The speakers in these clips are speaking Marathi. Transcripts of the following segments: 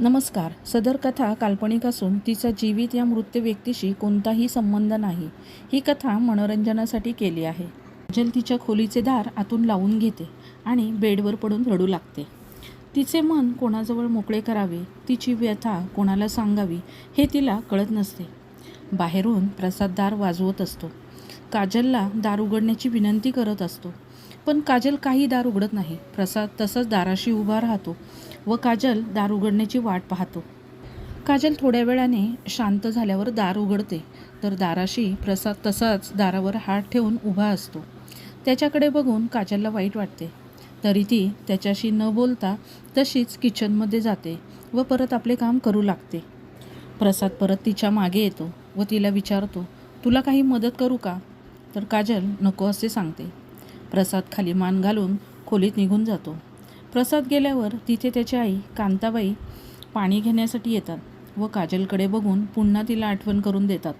नमस्कार. सदर कथा काल्पनिक असून तिचा जीवित या मृत व्यक्तीशी कोणताही संबंध नाही. ही कथा मनोरंजनासाठी केली आहे. जल तिच्या खोलीचे दार आतून लावून घेते आणि बेडवर पडून रडू लागते. तिचे मन कोणाजवळ मोकळे करावे तिची व्यथा कोणाला सांगावी हे तिला कळत नसते. बाहेरून प्रसाद दार वाजवत असतो. काजलला दार उघडण्याची विनंती करत असतो. पण काजल काही दार उघडत नाही. प्रसाद तसंच दाराशी उभा राहतो. व काजल दार उघडण्याची वाट पाहतो. काजल थोड्या वेळाने शांत झाल्यावर दार उघडते. तर दाराशी प्रसाद तसाच दारावर हात ठेवून उभा असतो. त्याच्याकडे बघून काजलला वाईट वाटते. तरी ती त्याच्याशी न बोलता तशीच किचनमध्ये जाते व परत आपले काम करू लागते. प्रसाद परत तिच्यामागे येतो व तिला विचारतो तुला काही मदत करू का? तर काजल नको असे सांगते. प्रसाद खाली मान घालून खोलीत निघून जातो. प्रसाद गेल्यावर तिथे त्याची आई कांताबाई पाणी घेण्यासाठी येतात व काजलकडे बघून पुन्हा तिला आठवण करून देतात.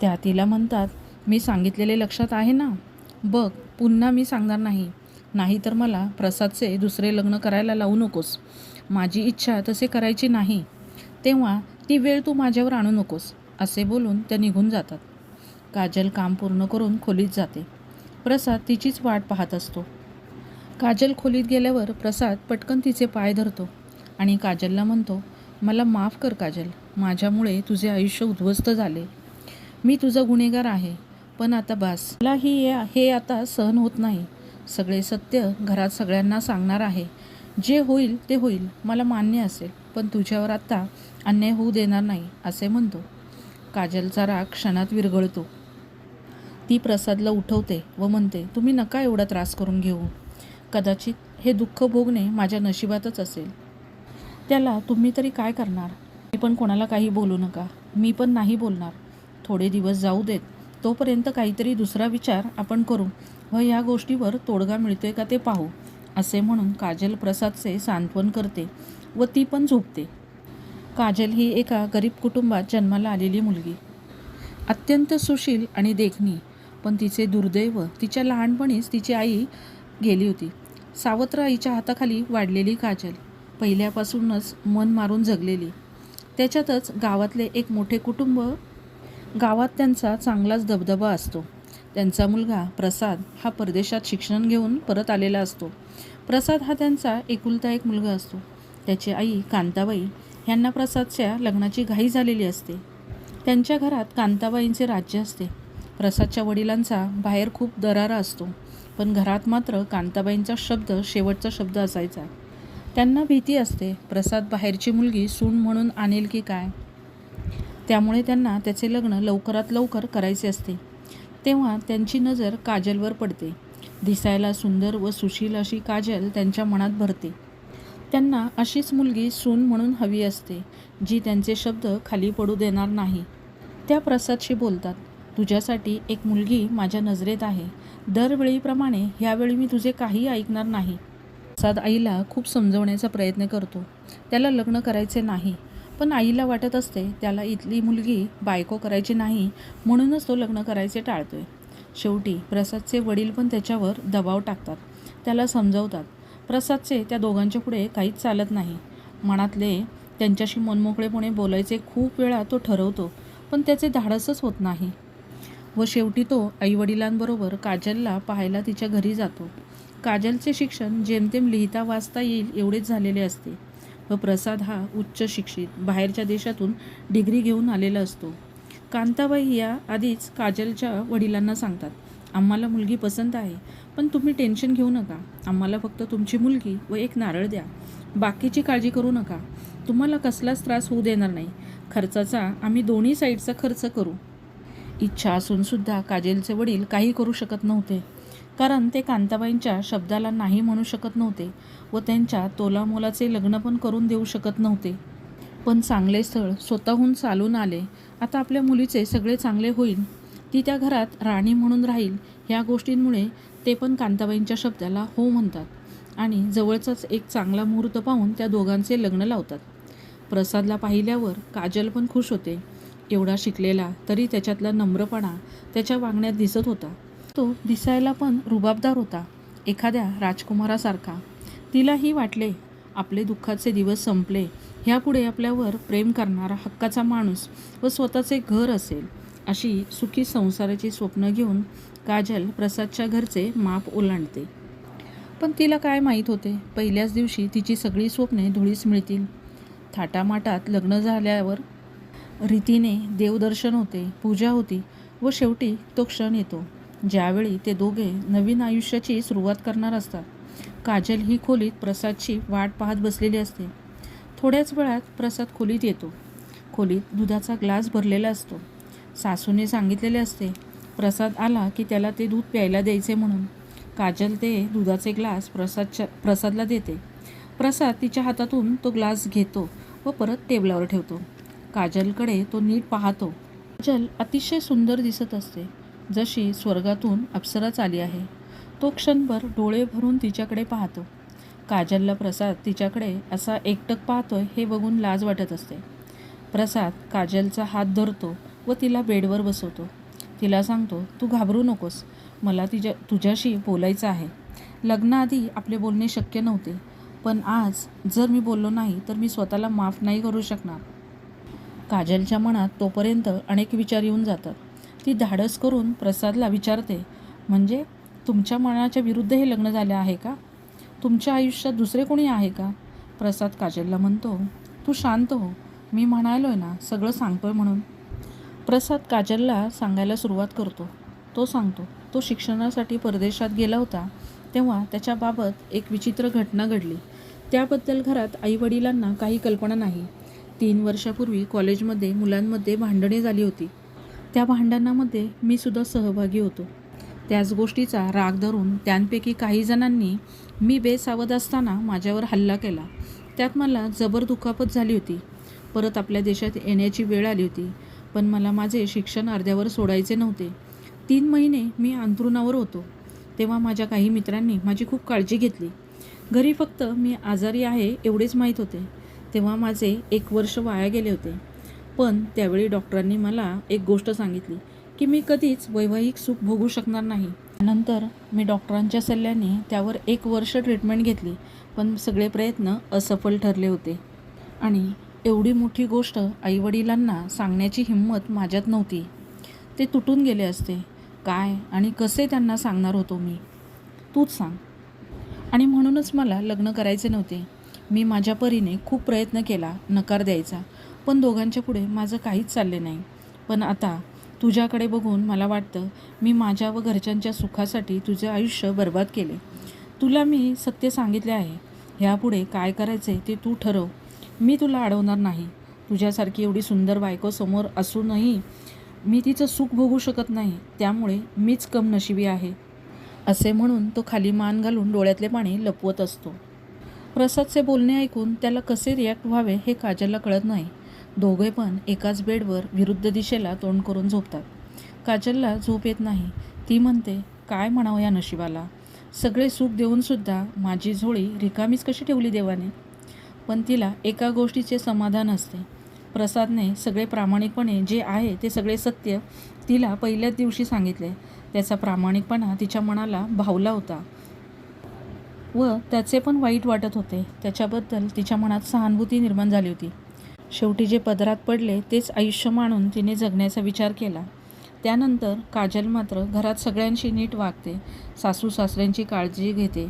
त्या तिला म्हणतात मी सांगितलेले लक्षात आहे ना? बघ पुन्हा मी सांगणार नाही. नाही तर मला प्रसादचे दुसरे लग्न करायला लावू नकोस. माझी इच्छा तसे करायची नाही. तेव्हा ती वेळ तू माझ्यावर आणू नकोस असे बोलून त्या निघून जातात. काजल काम पूर्ण करून खोलीत जाते. प्रसाद तिचीच वाट पाहत असतो. काजल खोलीत गेल्यावर प्रसाद पटकन तिचे पाय धरतो आणि काजलला म्हणतो मला माफ कर काजल माझ्यामुळे तुझे आयुष्य उद्ध्वस्त झाले. मी तुझा गुन्हेगार आहे पण आता बास. मला ही हे आता सहन होत नाही. सगळे सत्य घरात सगळ्यांना सांगणार आहे. जे होईल ते होईल मला मान्य असेल पण तुझ्यावर आत्ता अन्याय होऊ देणार नाही असे म्हणतो. काजलचा राग क्षणात विरघळतो. ती प्रसादला उठवते व म्हणते तुम्ही नका एवढा त्रास करून घेऊ. कदाचित हे दुःख भोगणे माझ्या नशिबातच असेल. त्याला तुम्ही तरी काय करणार? मी पण कोणाला काही बोलू नका. मी पण नाही बोलणार. थोडे दिवस जाऊ देत. तोपर्यंत काहीतरी दुसरा विचार आपण करू. व ह्या गोष्टीवर तोडगा मिळतोय का ते पाहू असे म्हणून काजल प्रसादचे सांत्वन करते व ती पण झोपते. काजल ही एका गरीब कुटुंबात जन्माला आलेली मुलगी. अत्यंत सुशील आणि देखणी पण तिचे दुर्दैव तिच्या लहानपणीच तिची आई गेली होती. सावत्र आईच्या हाताखाली वाढलेली काजल. पहिल्यापासूनच मन मारून जगलेली. त्याच्यातच गावातले एक मोठे कुटुंब गावात त्यांचा चांगलाच दबदबा असतो. त्यांचा मुलगा प्रसाद हा परदेशात शिक्षण घेऊन परत आलेला असतो. प्रसाद हा त्यांचा एकुलता एक मुलगा असतो. त्याची आई कांताबाई यांना प्रसादच्या लग्नाची घाई झालेली असते. त्यांच्या घरात कांताबाईंचे राज्य असते. प्रसादच्या वडिलांचा बाहेर खूप दरारा असतो. पण घरात मात्र कांताबाईंचा शब्द शेवटचा शब्द असायचा. त्यांना भीती असते प्रसाद बाहेरची मुलगी सून म्हणून आणेल की काय? त्यामुळे त्यांना त्याचे लग्न लवकरात लवकर करायचे असते. तेव्हा त्यांची नजर काजलवर पडते. दिसायला सुंदर व सुशील अशी काजल त्यांच्या मनात भरते. त्यांना अशीच मुलगी सून म्हणून हवी असते जी त्यांचे शब्द खाली पडू देणार नाही. त्या प्रसादशी बोलतात. तुझ्यासाठी एक मुलगी माझ्या नजरेत आहे. दरवेळीप्रमाणे ह्यावेळी मी तुझे काही ऐकणार नाही. साद आईला खूप समजवण्याचा प्रयत्न करतो. त्याला लग्न करायचे नाही. पण आईला वाटत असते त्याला इथली मुलगी बायको करायची नाही म्हणूनच तो लग्न करायचे टाळतोय. शेवटी प्रसादचे वडील पण त्याच्यावर दबाव टाकतात. त्याला समजवतात. प्रसादचे त्या दोघांच्या पुढे काहीच चालत नाही. मनातले त्यांच्याशी मनमोकळेपणे बोलायचे खूप वेळा तो ठरवतो. पण त्याचे धाडसच होत नाही. व शेवटी तो आईवडिलांबरोबर काजलला पाहायला तिच्या घरी जातो. काजलचे शिक्षण जेमतेम लिहिता वाचता येईल एवढेच झालेले असते व प्रसाद हा उच्च शिक्षित बाहेरच्या देशातून डिग्री घेऊन आलेला असतो. कांताबाई या आधीच काजलच्या वडिलांना सांगतात आम्हाला मुलगी पसंत आहे पण तुम्ही टेन्शन घेऊ नका. आम्हाला फक्त तुमची मुलगी व एक नारळ द्या. बाकीची काळजी करू नका. तुम्हाला कसलाच त्रास होऊ देणार नाही. खर्चाचा आम्ही दोन्ही साईडचा खर्च करू. इच्छा असूनसुद्धा काजलचे वडील काही करू शकत नव्हते. कारण ते कांताबाईंच्या शब्दाला नाही म्हणू शकत नव्हते व त्यांच्या तोलामोलाचे लग्न पण करून देऊ शकत नव्हते. पण चांगले स्थळ स्वतःहून चालून आले. आता आपल्या मुलीचे सगळे चांगले होईल. ती त्या घरात राणी म्हणून राहील ह्या गोष्टींमुळे ते पण कांताबाईंच्या शब्दाला हो म्हणतात आणि जवळचाच एक चांगला मुहूर्त पाहून त्या दोघांचे लग्न लावतात. प्रसादला पाहिल्यावर काजल पण खुश होते. एवढा शिकलेला तरी त्याच्यातला नम्रपणा त्याच्या वागण्यात दिसत होता. तो दिसायला पण रुबाबदार होता एखाद्या राजकुमारासारखा. तिलाही वाटले आपले दुःखाचे दिवस संपले. ह्यापुढे आपल्यावर प्रेम करणारा हक्काचा माणूस व स्वतःचे घर असेल अशी सुखी संसाराची स्वप्न घेऊन काजल प्रसादच्या घरचे माप ओलांडते. पण तिला काय माहीत होते पहिल्याच दिवशी तिची सगळी स्वप्ने धुळीस मिळतील. थाटामाटात लग्न झाल्यावर रीतीने देवदर्शन होते पूजा होती व शेवटी तो क्षण येतो. ज्यावेळी ते दोघे नवीन आयुष्याची सुरुवात करणार असतात. काजल ही खोलीत प्रसादची वाट पाहत बसलेली असते. थोड्याच वेळात प्रसाद खोलीत येतो. खोलीत दुधाचा ग्लास भरलेला असतो. सासूने सांगितलेले असते प्रसाद आला की त्याला ते दूध प्यायला द्यायचे म्हणून. काजल ते दुधाचे ग्लास प्रसादच्या प्रसादला देते. प्रसाद तिच्या हातातून तो ग्लास घेतो व परत टेबलावर ठेवतो. काजलकडे तो नीट पाहतो. काजल अतिशय सुंदर दिसत असते. जशी स्वर्गातून अप्सराच आली आहे. तो क्षणभर डोळे भरून तिच्याकडे पाहतो. काजलला प्रसाद तिच्याकडे असा एकटक पाहतोय हे बघून लाज वाटत असते. प्रसाद काजलचा हात धरतो व तिला बेडवर बसवतो. तिला सांगतो तू घाबरू नकोस. मला तिच्या तुझ्याशी बोलायचं आहे. लग्नाआधी आपले बोलणे शक्य नव्हते. पण आज जर मी बोललो नाही तर मी स्वतःला माफ नाही करू शकणार. काजलच्या मनात तोपर्यंत अनेक विचार येऊन जातात. ती धाडस करून प्रसादला विचारते म्हणजे तुमच्या मनाच्या विरुद्ध हे लग्न झाले आहे का? तुमच्या आयुष्यात दुसरे कोणी आहे का? प्रसाद काजलला म्हणतो तू शांत हो. मी म्हणायलो आहे ना सगळं सांगतोय म्हणून. प्रसाद काजलला सांगायला सुरुवात करतो. तो सांगतो तो शिक्षणासाठी परदेशात गेला होता तेव्हा त्याच्याबाबत एक विचित्र घटना घडली. त्याबद्दल घरात आईवडिलांना काही कल्पना नाही. तीन वर्षापूर्वी कॉलेजमध्ये मुलांमध्ये भांडणे झाली होती. त्या भांडणामध्ये मी सुद्धा सहभागी होतो. त्याच गोष्टीचा राग धरून त्यांपैकी काही जणांनी मी बेसावध असताना माझ्यावर हल्ला केला. त्यात मला जबर दुखापत झाली होती. परत आपल्या देशात येण्याची वेळ आली होती. पण मला माझे शिक्षण अर्ध्यावर सोडायचे नव्हते. तीन महिने मी अंथरुणावर होतो. तेव्हा माझ्या काही मित्रांनी माझी खूप काळजी घेतली. घरी फक्त मी आजारी आहे एवढेच माहीत होते. तेव्हा माझे एक वर्ष वाया गेले होते. पण त्यावेळी डॉक्टरांनी मला एक गोष्ट सांगितली की मी कधीच वैवाहिक सुख भोगू शकणार नाही. नंतर मी डॉक्टरांच्या सल्ल्याने त्यावर एक वर्ष ट्रीटमेंट घेतली पण सगळे प्रयत्न असफल ठरले होते. आणि एवढी मोठी गोष्ट आईवडिलांना सांगण्याची हिंमत माझ्यात नव्हती. ते तुटून गेले असते. काय आणि कसे त्यांना सांगणार होतो मी? तूच सांग. आणि म्हणूनच मला लग्न करायचे नव्हते. मी माझ्या परीने खूप प्रयत्न केला नकार द्यायचा. पण दोघांच्या पुढे माझं काहीच चालले नाही. पण आता तुझ्याकडे बघून मला वाटतं मी माझ्या व घरच्यांच्या सुखासाठी तुझे आयुष्य बर्बाद केले. तुला मी सत्य सांगितले आहे. ह्यापुढे काय करायचे ते तू ठरव. मी तुला अडवणार नाही. तुझ्यासारखी एवढी सुंदर बायको समोर असूनही मी तिचं सुख भोगू शकत नाही. त्यामुळे मीच कम नशिबी आहे. असे म्हणून तो खाली मान घालून डोळ्यातले पाणी लपवत असतो. प्रसादचे बोलणे ऐकून त्याला कसे रिॲक्ट व्हावे हे काजलला कळत नाही. दोघे पण एकाच बेडवर विरुद्ध दिशेला तोंड करून झोपतात. काजलला झोप येत नाही. ती म्हणते काय म्हणावं या नशिबाला? सगळे सुख देऊनसुद्धा माझी झोळी रिकामीच कशी ठेवली देवाने? पण तिला एका गोष्टीचे समाधान असते. प्रसादने सगळे प्रामाणिकपणे जे आहे ते सगळे सत्य तिला पहिल्याच दिवशी सांगितले. त्याचा प्रामाणिकपणा तिच्या मनाला भावला होता. व त्याचे पण वाईट वाटत होते. त्याच्याबद्दल तिच्या मनात सहानुभूती निर्माण झाली होती. शेवटी जे पदरात पडले तेच आयुष्य मानून तिने जगण्याचा विचार केला. त्यानंतर काजल मात्र घरात सगळ्यांशी नीट वागते. सासू सासऱ्यांची काळजी घेते.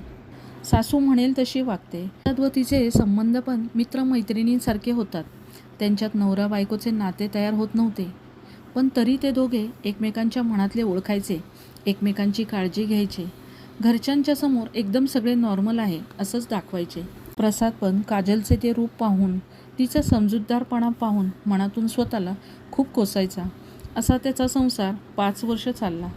सासू म्हणेल तशी वागते. व तिचे संबंध पण मित्रमैत्रिणींसारखे होतात. त्यांच्यात नवरा बायकोचे नाते तयार होत नव्हते. पण तरी ते दोघे एकमेकांच्या मनातले ओळखायचे एकमेकांची काळजी घ्यायचे. घरच्यांच्या समोर एकदम सगळे नॉर्मल आहे असंच दाखवायचे. प्रसाद पण काजलचे ते रूप पाहून तिचा समजूतदारपणा पाहून मनातून स्वतःला खूप कोसायचा. असा त्याचा संसार पाच वर्ष चालला.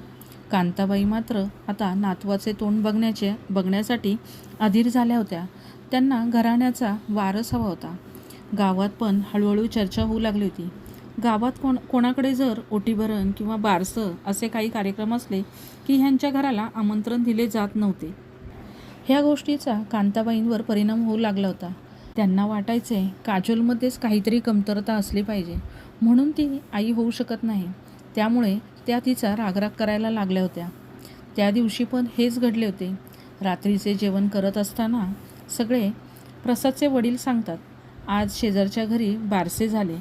कांताबाई मात्र आता नातवाचे तोंड बघण्याचे बघण्यासाठी अधीर झाल्या होत्या. त्यांना घराण्याचा वारस हवा होता. गावात पण हळूहळू चर्चा होऊ लागली होती. गावात कोण कोणाकडे जर ओटीभरण किंवा बारसं असे काही कार्यक्रम असले की ह्यांच्या घराला आमंत्रण दिले जात नव्हते. ह्या गोष्टीचा कांताबाईंवर परिणाम होऊ लागला होता. त्यांना वाटायचे काजोलमध्येच काहीतरी कमतरता असली पाहिजे. म्हणून ती आई होऊ शकत नाही. त्यामुळे त्या तिचा रागराग करायला लागल्या होत्या. त्या दिवशी पण हेच घडले होते. रात्रीचे जेवण करत असताना सगळे प्रसादचे वडील सांगतात आज शेजारच्या घरी बारसे झाले.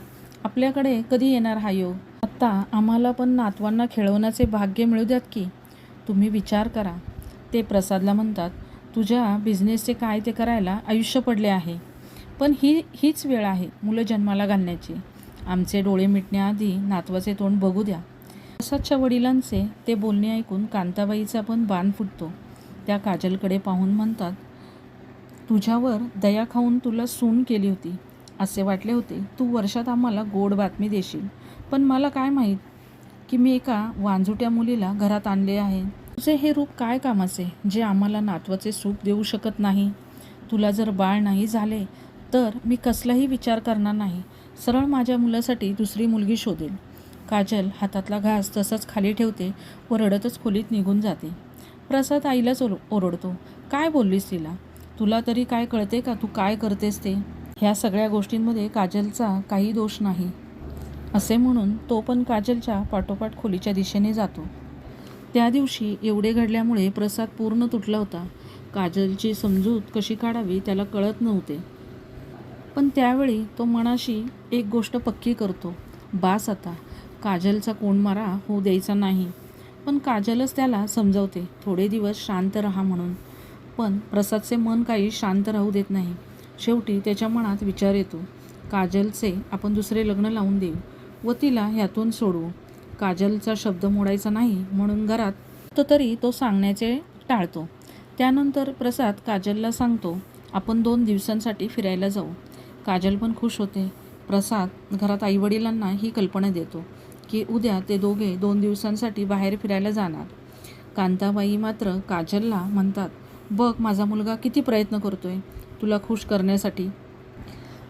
आपल्याकडे कधी येणार हा योग? आत्ता आम्हाला पण नातवांना खेळवण्याचे भाग्य मिळू द्यात की? तुम्ही विचार करा. ते प्रसादला म्हणतात तुझ्या बिझनेसचे काय ते करायला आयुष्य पडले आहे. पण ही हीच वेळ आहे मुलं जन्माला घालण्याची. आमचे डोळे मिटण्याआधी नातवाचे तोंड बघू द्या. प्रसादच्या वडिलांचे ते बोलणे ऐकून कांताबाईचा पण बाण फुटतो. त्या काजलकडे पाहून म्हणतात तुझ्यावर दया खाऊन तुला सून केली होती. असे वाटले होते तू वर्षात आम्हाला गोड बातमी देशील. पण मला काय माहीत? की मी एका वांजुट्या मुलीला घरात आणले आहे. तुझे हे रूप काय कामाचे? जे आम्हाला नातवाचे सुख देऊ शकत नाही. तुला जर बाळ नाही झाले तर मी कसलाही विचार करणार नाही. सरळ माझ्या मुलासाठी दुसरी मुलगी शोधेल काजल हातातला घास तसंच खाली ठेवते व रडतच खोलीत निघून जाते. प्रसाद आईलाच ओर ओरडतो. काय बोललीस तिला? तुला तरी काय कळते का? तू काय करतेस ते? ह्या सगळ्या गोष्टींमध्ये काजलचा काही दोष नाही. असे म्हणून तो पण काजलच्या पाठोपाठ खोलीच्या दिशेने जातो. त्या दिवशी एवढे घडल्यामुळे प्रसाद पूर्ण तुटला होता. काजलची समजूत कशी काढावी त्याला कळत नव्हते. पण त्यावेळी तो मनाशी एक गोष्ट पक्की करतो. बास आता. काजलचा कोण मारा होऊ द्यायचा नाही. पण काजलच त्याला समजवते. थोडे दिवस शांत राहा म्हणून. पण प्रसादचे मन काही शांत राहू देत नाही. शेवटी त्याच्या मनात विचार येतो. काजलचे आपण दुसरे लग्न लावून देऊ. व तिला ह्यातून सोडवू काजलचा शब्द मोडायचा नाही म्हणून घरात तो तरी तो सांगण्याचे टाळतो. त्यानंतर प्रसाद काजलला सांगतो आपण दोन दिवसांसाठी फिरायला जाऊ. काजल पण खुश होते. प्रसाद घरात आईवडिलांना ही कल्पना देतो की उद्या ते दोघे दोन दिवसांसाठी बाहेर फिरायला जाणार. कांताबाई मात्र काजलला म्हणतात बघ माझा मुलगा किती प्रयत्न करतोय तुला खुश करण्यासाठी.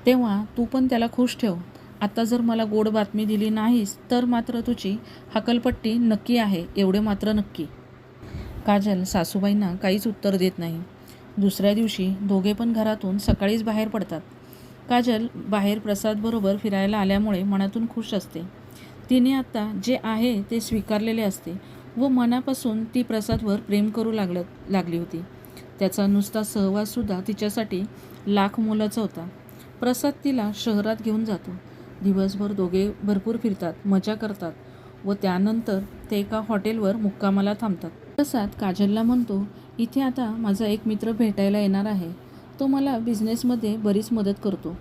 तेव्हा तू पण त्याला खुश ठेव आता जर मला गोड बातमी दिली नाहीस तर मात्र तुझी हकलपट्टी नक्की आहे एवढे मात्र नक्की. काजल सासूबाईंना काहीच उत्तर देत नाही. दुसऱ्या दिवशी दोघे पण घरातून सकाळीच बाहेर पडतात. काजल बाहेर प्रसादबरोबर फिरायला आल्यामुळे मनातून खुश असते. तिने आता जे आहे ते स्वीकारलेले असते व मनापासून ती प्रसादवर प्रेम करू लागलं लागली होती. त्याचा नुसता सहवाससुद्धा तिच्यासाठी लाख मोलाचा होता. प्रसाद तिला शहरात घेऊन जातो. दिवसभर दोघे भरपूर फिरतात मजा करतात व त्यानंतर ते एका हॉटेलवर मुक्कामाला थांबतात. प्रसाद काजलला म्हणतो इथे आता माझा एक मित्र भेटायला येणार आहे. तो मला बिझनेसमध्ये बरीच मदत करतो.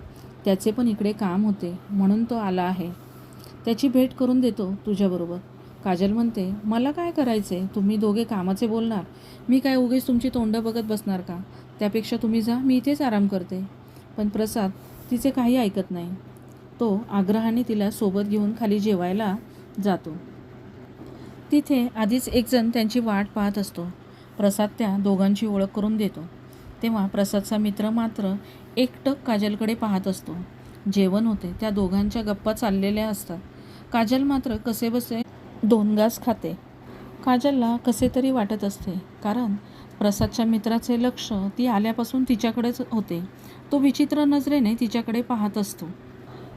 त्याचे पण इकडे काम होते म्हणून तो आला आहे. त्याची भेट करून देतो तुझ्याबरोबर. काजल म्हणते मला काय करायचे तुम्ही दोघे कामाचे बोलणार. मी काय उगेच तुमची तोंड बघत बसणार का? त्यापेक्षा तुम्ही जा मी इथेच आराम करते. पण प्रसाद तिचे काही ऐकत नाही. तो आग्रहाने तिला सोबत घेऊन खाली जेवायला जातो. तिथे आधीच एकजण त्यांची वाट पाहत असतो. प्रसाद त्या दोघांची ओळख करून देतो. तेव्हा प्रसादचा मित्र मात्र एकटक काजलकडे पाहत असतो. जेवण होते त्या दोघांच्या गप्पा चाललेल्या असतात. काजल मात्र कसेबसे दोन घास खाते. काजलला कसे तरी वाटत असते कारण प्रसादच्या मित्राचे लक्ष ती आल्यापासून तिच्याकडेच होते. तो विचित्र नजरेने तिच्याकडे पाहत असतो.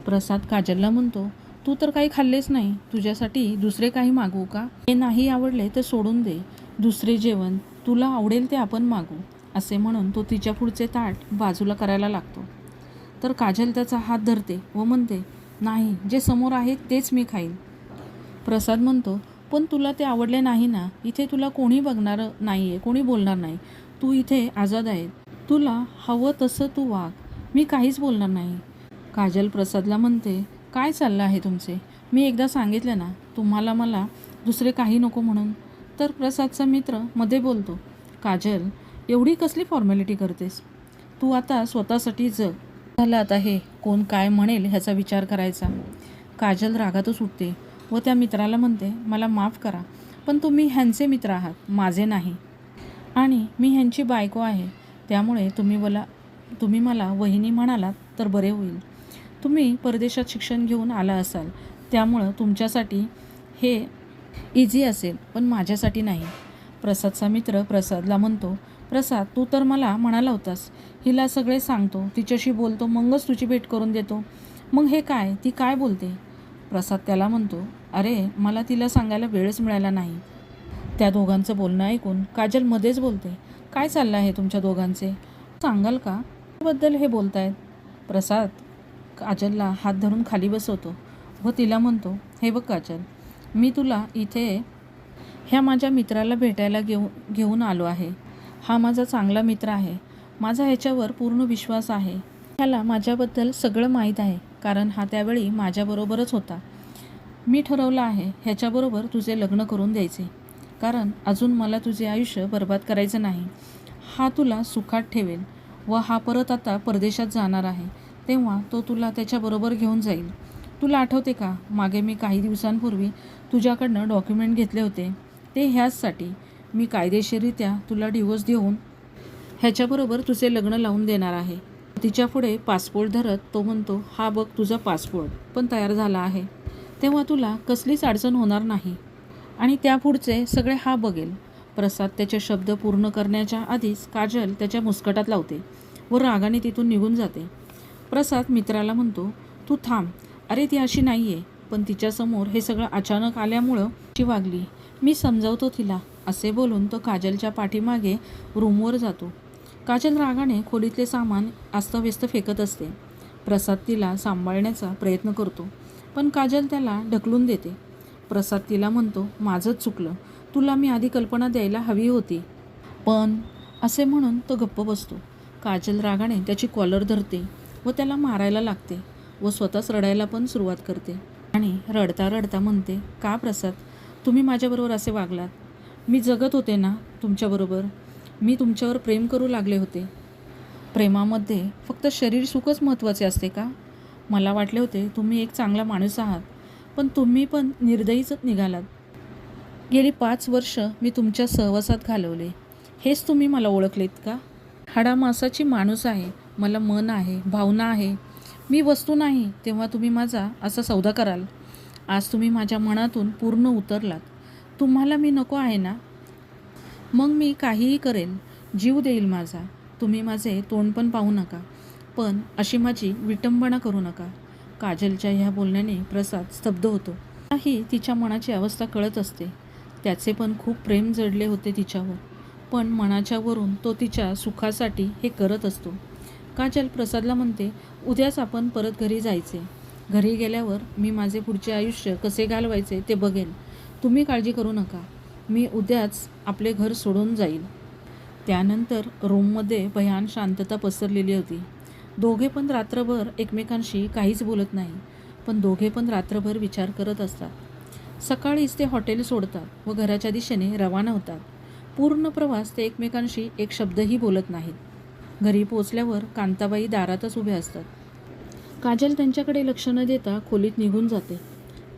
प्रसाद काजलला म्हणतो तू तर काही खाल्लेच नाही तुझ्यासाठी दुसरे काही मागवू का? हे नाही आवडले तर सोडून दे दुसरे जेवण तुला आवडेल ते आपण मागू असे म्हणून तो तिच्या पुढचे ताट बाजूला करायला लागतो. तर काजल त्याचा हात धरते व म्हणते नाही जे समोर आहे तेच मी खाईन. प्रसाद म्हणतो पण तुला ते आवडले नाही ना इथे तुला कोणी बघणार नाही आहे कोणी बोलणार नाही. तू इथे आझाद आहे तुला हवं तसं तू वाघ मी काहीच बोलणार नाही. काजल प्रसादला म्हणते काय चाललं आहे तुमचे? मी एकदा सांगितलं ना तुम्हाला मला दुसरे काही नको म्हणून. तर प्रसादचा मित्रमध्ये बोलतो काजल एवढी कसली फॉर्मॅलिटी करतेस? तू आता स्वतःसाठी जग. झालं आता हे कोण काय म्हणेल ह्याचा विचार करायचा. काजल रागातच उठते व त्या मित्राला म्हणते मला माफ करा पण तुम्ही ह्यांचे मित्र आहात माझे नाही. आणि मी ह्यांची बायको आहे त्यामुळे तुम्ही मला तुम्ही मला वहिनी म्हणालात तर बरे होईल. तुम्ही परदेशात शिक्षण घेऊन आला असाल त्यामुळं तुमच्यासाठी हे इझी असेल पण माझ्यासाठी नाही. प्रसादचा मित्र प्रसादला म्हणतो प्रसाद तू तर मला म्हणाला होतास. हिला सगळे सांगतो तिच्याशी बोलतो मगच तुझी भेट करून देतो. मग हे काय? ती काय बोलते? प्रसाद त्याला म्हणतो अरे मला तिला सांगायला वेळच मिळाला नाही. त्या दोघांचं बोलणं ऐकून काजल मध्येच बोलते काय चाललं आहे तुमच्या दोघांचे? सांगाल का? बद्दल हे बोलतायत. प्रसाद काजलला हात धरून खाली बसवतो व तिला म्हणतो हे बघ काजल मी तुला इथे ह्या माझ्या मित्राला भेटायला घेऊ घेऊन आलो आहे. हा माझा चांगला मित्र आहे. माझा ह्याच्यावर पूर्ण विश्वास आहे. ह्याला माझ्याबद्दल सगळं माहीत आहे कारण हा त्यावेळी माझ्याबरोबरच होता. मी ठरवलं आहे ह्याच्याबरोबर तुझे लग्न करून द्यायचे. कारण अजून मला तुझे आयुष्य बर्बाद करायचं नाही. हा तुला सुखात ठेवेल व हा परत आता परदेशात जाणार आहे. तेव्हा तो तुला त्याच्याबरोबर घेऊन जाईल. तुला आठवते का? मागे मी काही दिवसांपूर्वी तुझ्याकडनं डॉक्युमेंट घेतले होते. ते ह्याचसाठी. मी कायदेशीररित्या तुला डिवोर्स देऊन ह्याच्याबरोबर तुझे लग्न लावून देणार आहे. तिच्या पुढे पासपोर्ट धरत तो म्हणतो हा बघ तुझा पासपोर्ट पण तयार झाला आहे. तेव्हा तुला कसलीच अडचण होणार नाही. आणि त्यापुढचे सगळे हा बघेल. प्रसाद त्याचे शब्द पूर्ण करण्याच्या आधीच काजल त्याच्या मुस्कटात लावते व रागाने तिथून निघून जाते. प्रसाद मित्राला म्हणतो तू थांब. अरे ती अशी नाही आहे पण तिच्यासमोर हे सगळं अचानक आल्यामुळं ती वागली. मी समजावतो तिला. असे बोलून तो काजलच्या पाठीमागे रूमवर जातो. काजल रागाने खोलीतले सामान अस्तव्यस्त फेकत असते. प्रसाद तिला सांभाळण्याचा प्रयत्न करतो पण काजल त्याला ढकलून देते. प्रसाद तिला म्हणतो माझंच चुकलं. तुला मी आधी कल्पना द्यायला हवी होती. पण असे म्हणून तो गप्प बसतो. काजल रागाने त्याची कॉलर धरते. व त्याला मारायला लागते व स्वतःच रडायला पण सुरुवात करते. आणि रडता रडता म्हणते का प्रसाद? तुम्ही माझ्याबरोबर असे वागलात. मी जगत होते ना तुमच्याबरोबर. मी तुमच्यावर प्रेम करू लागले होते. प्रेमामध्ये फक्त शरीर सुखच महत्त्वाचे असते का? मला वाटले होते तुम्ही एक चांगला माणूस आहात पण तुम्ही पण निर्दयीच निघालात. गेली पाच वर्ष मी तुमच्या सहवासात घालवले. हेच तुम्ही मला ओळखलेत का? हाडामासाची माणूस आहे मला मन आहे भावना आहे मी वस्तू नाही तेव्हा तुम्ही माझा असा सौदा कराल. आज तुम्ही माझ्या मनातून पूर्ण उतरलात. तुम्हाला मी नको आहे ना? मग मी काहीही करेल जीव देईल माझा. तुम्ही माझे तोंड पण पाहू नका पण अशी माझी विटंबना करू नका. काजलच्या ह्या बोलण्याने प्रसाद स्तब्ध होतो. ही तिच्या मनाची अवस्था कळत असते. त्याचे पण खूप प्रेम जडले होते तिच्यावर पण मनाच्यावरून तो तिच्या सुखासाठी हे करत असतो. काजल प्रसादला म्हणते उद्याच आपण परत घरी जायचे. घरी गेल्यावर मी माझे पुढचे आयुष्य कसे घालवायचे ते बघेन. तुम्ही काळजी करू नका. मी उद्याच आपले घर सोडून जाईल त्यानंतर रूममध्ये भयान शांतता पसरलेली होती. दोघे पण रात्रभर एकमेकांशी काहीच बोलत नाही पण दोघे पण रात्रभर विचार करत असतात. सकाळीच ते हॉटेल सोडतात व घराच्या दिशेने रवाना होतात. पूर्ण प्रवास ते एकमेकांशी एक शब्दही बोलत नाहीत. घरी पोचल्यावर कांताबाई दारातच उभ्या असतात. काजल त्यांच्याकडे लक्ष न देता खोलीत निघून जाते.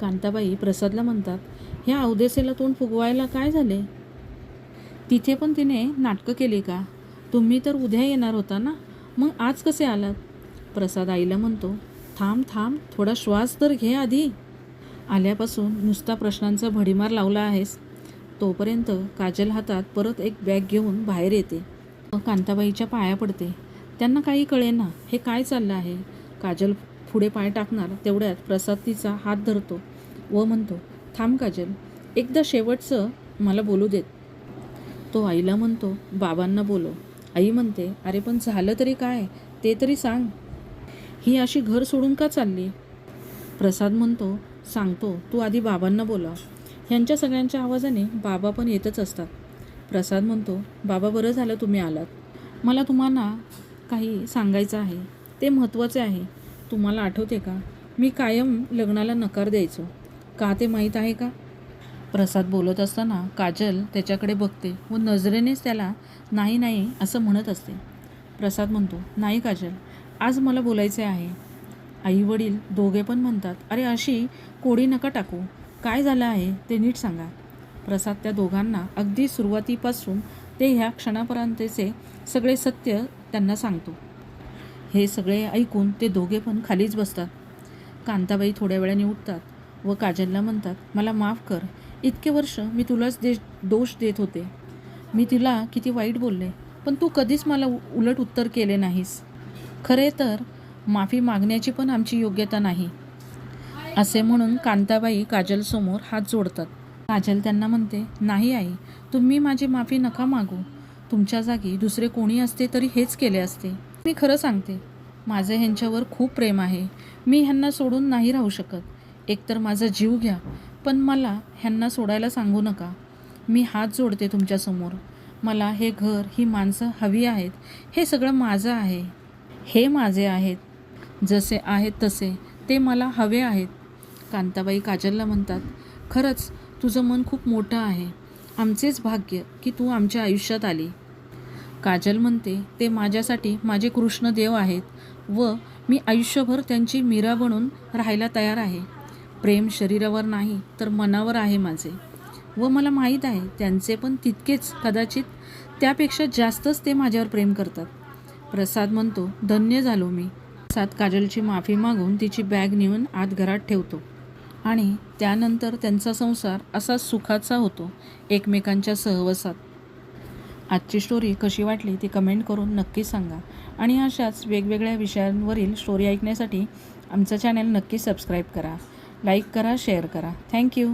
कांताबाई प्रसादला म्हणतात ह्या अवदेसेला तोंड फुगवायला काय झाले? तिथे पण तिने नाटकं केली का? तुम्ही तर उद्या येणार होता ना? मग आज कसे आलात? प्रसाद आईला म्हणतो थांब थांब थोडा श्वास तर घे आधी. आल्यापासून नुसता प्रश्नांचा भडीमार लावला आहेस. तोपर्यंत काजल हातात परत एक बॅग घेऊन बाहेर येते. कांताबाईच्या पाया पडते. त्यांना काही कळेना हे काय चाललं आहे? काजल पुढे पाय टाकणार तेवढ्यात प्रसाद तिचा हात धरतो व म्हणतो थांब काजल एकदा शेवटचं मला बोलू देत. तो आईला म्हणतो बाबांना बोलो आई म्हणते अरे पण झालं तरी काय? ते तरी सांग. ही अशी घर सोडून का चालली? प्रसाद म्हणतो सांगतो तू आधी बाबांना बोला. ह्यांच्या सगळ्यांच्या आवाजाने बाबा पण येतच असतात. प्रसाद म्हणतो बाबा बरं झालं तुम्ही आलात. मला तुम्हाला काही सांगायचं आहे. ते महत्त्वाचे आहे. तुम्हाला आठवते का? मी कायम लग्नाला नकार द्यायचो. का ते माहीत आहे का? प्रसाद बोलत असताना काजल त्याच्याकडे बघते व नजरेनेच त्याला नाही नाही असं म्हणत असते. प्रसाद म्हणतो नाही काजल आज मला बोलायचे आहे. आई वडील दोघे पण म्हणतात अरे अशी कोडी नका टाकू. काय झालं आहे ते नीट सांगा. प्रसाद त्या दोघांना अगदी सुरुवातीपासून ते ह्या क्षणापर्यंतचे सगळे सत्य त्यांना सांगतो. हे सगळे ऐकून ते दोघे पण खालीच बसतात. कांताबाई थोड्या वेळाने उठतात व काजलला म्हणतात मला माफ कर. इतके वर्ष मी तुलाच दे दोष देत होते. मी तिला किती वाईट बोलले पण तू कधीच मला उ- उलट उत्तर केले नाहीस. खरे तर माफी मागण्याची पण आमची योग्यता नाही. असे म्हणून कांताबाई काजलसमोर हात जोडतात. काजल त्यांना म्हणते नाही आई तुम्ही माझी माफी नका मागू. तुमच्या जागी दुसरे कोणी असते तरी हेच केले असते. मी खरं सांगते माझं ह्यांच्यावर खूप प्रेम आहे. मी ह्यांना सोडून नाही राहू शकत. एकतर माझा जीव घ्या पण मला ह्यांना सोडायला सांगू नका. मी हात जोडते तुमच्यासमोर मला हे घर ही माणसं हवी आहेत. हे सगळं माझं आहे. हे माझे आहेत. जसे आहेत तसे ते मला हवे आहेत. कांताबाई काजलला म्हणतात खरंच तुझं मन खूप मोठं आहे. आमचेच भाग्य की तू आमच्या आयुष्यात आली. काजल म्हणते ते माझ्यासाठी माझे कृष्णदेव आहेत व मी आयुष्यभर त्यांची मीरा बनून राहायला तयार आहे. प्रेम शरीरावर नाही तर मनावर आहे माझे. व मला माहीत आहे त्यांचे पण तितकेच कदाचित त्यापेक्षा जास्तच ते माझ्यावर प्रेम करतात. प्रसाद म्हणतो धन्य झालो मी. सात काजलची माफी मागून तिची बॅग नेऊन आत घरात ठेवतो. आणि त्यानंतर त्यांचा संसार असा सुखाचा होतो एकमेकांच्या सहवासात. आजची स्टोरी कशी वाटली ती कमेंट करून नक्की सांगा. आणि अशाच वेगवेगळ्या विषयांवरील स्टोरी ऐकण्यासाठी आमचं चॅनल नक्की सबस्क्राईब करा. लाईक करा शेअर करा. थँक्यू